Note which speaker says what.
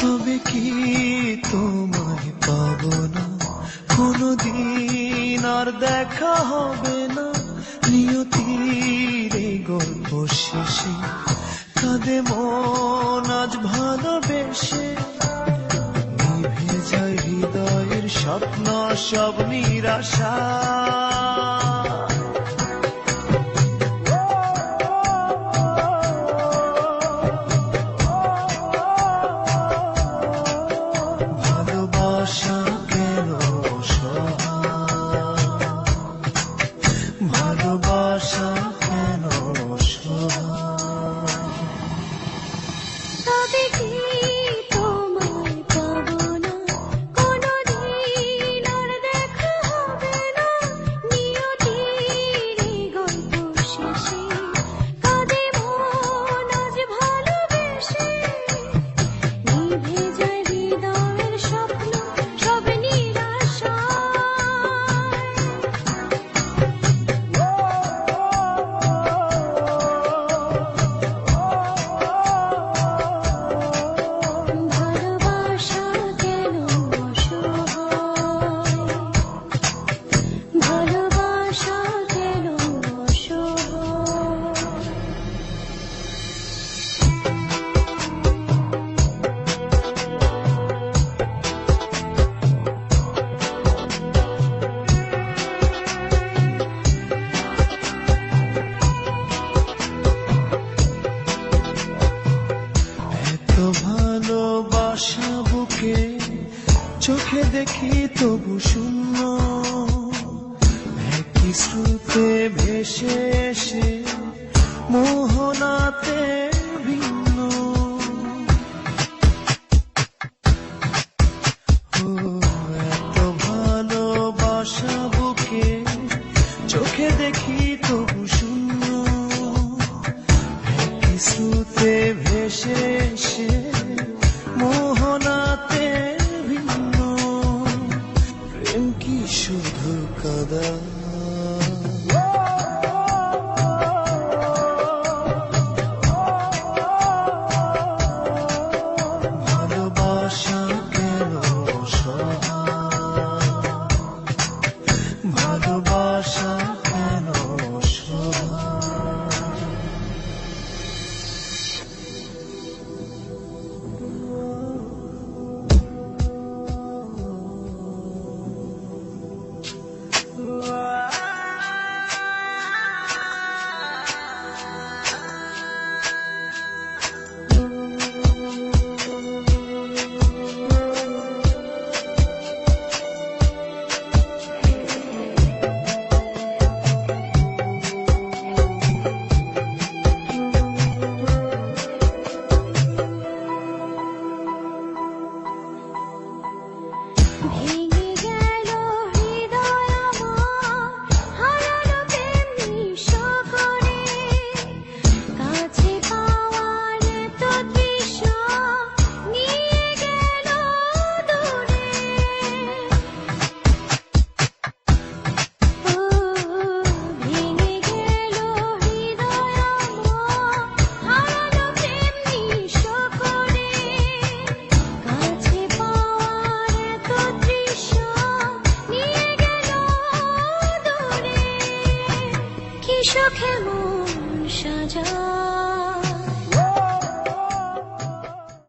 Speaker 1: তবে কি তোমায় পাবো না? কোনদিন আর দেখা হবে না। নিয়তির এই গল্প শেষে কাঁদে মন আজ ভালোবেসে। নিভে যায় হৃদয়ের স্বপ্ন, সব নিরাশা। এত ভালোবাসা বুকে চোখে দেখি তবু শূন্য। একই স্রোতে ভেসে এসে মোহনাতে ভিন্ন হয়েছে মোহনাতে ভিন্ন। প্রেম কি শুধু কাদা? ভালোবাসা কেন সবাই সখে মন সাজা।